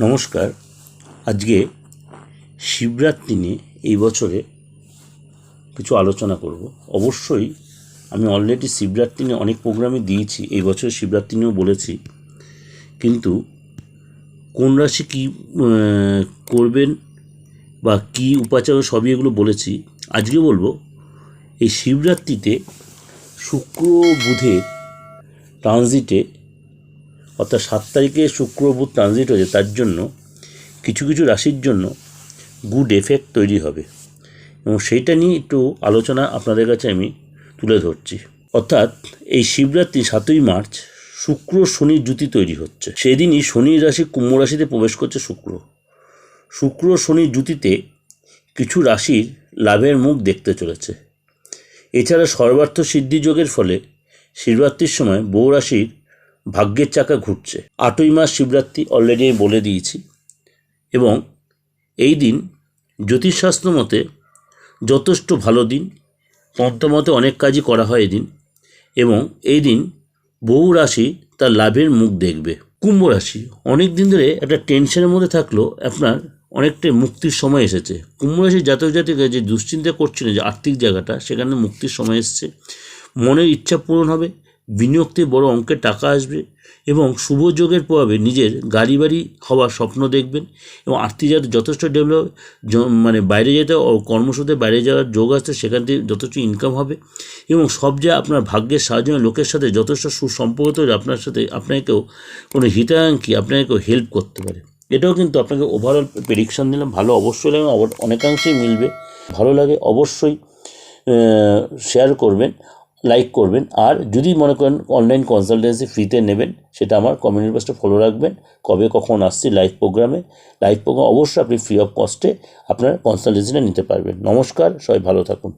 নমস্কার। আজকে শিবরাত্রি নিয়ে এই বছরে কিছু আলোচনা করব। অবশ্যই আমি অলরেডি শিবরাত্রি নিয়ে অনেক প্রোগ্রামে দিয়েছি, এই বছর শিবরাত্রি নিয়েও বলেছি। কিন্তু কোন রাশি কী করবেন বা কী উপাচার সবই এগুলো বলেছি। আজকে বলব, এই শিবরাত্রিতে শুক্র বুধের ট্রানজিটে অর্থাৎ সাত তারিখে শুক্র বুধ ট্রানজিট হয়েছে, তার জন্য কিছু কিছু রাশির জন্য গুড এফেক্ট তৈরি হবে। এবং সেইটা নিয়ে একটু আলোচনা আপনাদের কাছে আমি তুলে ধরছি। অর্থাৎ এই শিবরাত্রি সাতই মার্চ শুক্র শনির জুতি তৈরি হচ্ছে। সেদিনই শনির রাশি কুম্ভ রাশিতে প্রবেশ করছে শুক্র। শুক্র শনির জুতিতে কিছু রাশির লাভের মুখ দেখতে চলেছে। এছাড়া সর্বার্থ সিদ্ধি যোগের ফলে শিবরাত্রির সময় বহু রাশির ভাগ্যের চাকা ঘুরছে। আটই মাস শিবরাত্রি অলরেডি আমি বলে দিয়েছি। এবং এই দিন জ্যোতিষশাস্ত্র মতে যথেষ্ট ভালো দিন। তন্ত্রমতে অনেক কাজই করা হয় এই দিন এবং এই দিন বহু রাশি তার লাভের মুখ দেখবে। কুম্ভ রাশি, অনেক দিন ধরে একটা টেনশনের মধ্যে থাকলেও আপনার অনেকটাই মুক্তির সময় এসেছে। কুম্ভ রাশির জাতক জাতিকা যে দুশ্চিন্তা করছিলেন যে আর্থিক জায়গাটা, সেখানে মুক্তির সময় এসছে। মনের ইচ্ছা পূরণ হবে বিনিয়োগতে বড় অঙ্কের টাকা আসবে এবং শুভ যোগের প্রভাবে নিজের গাড়ি বাড়ি হওয়ার স্বপ্ন দেখবেন এবং আর্থিক যাতে যথেষ্ট ডেভেলপ মানে বাইরে যেতে কর্মসূত্রে বাইরে যাওয়ার যোগ আসছে সেখান থেকে যথেষ্ট ইনকাম হবে এবং সব যা আপনার ভাগ্যের সাহায্য লোকের সাথে যথেষ্ট সুসম্পর্ক তৈরি, আপনার সাথে আপনাকেও কোনো হিতাকাঙ্ক্ষী আপনাকেও হেল্প করতে পারে। এটাও কিন্তু আপনাকে ওভারঅল প্রেডিকশন দিলাম, ভালো অবশ্যই লাগে, অব- অনেকাংশেই মিলবে, ভালো লাগে অবশ্যই শেয়ার করবেন। লাইক করবেন। আর যদি মনে করেন অনলাইন কনসালটেন্সি ফ্রিতে নেবেন, সেটা আমার কমিউনিটি পাস্টে ফলো রাখবেন। কবে কখন আসছি লাইভ প্রোগ্রামে লাইভ প্রোগ্রাম অবশ্যই আপনি ফ্রি অফ কস্টে আপনার কনসালটেন্সিটা নিতে পারবেন। নমস্কার, সবাই ভালো থাকুন।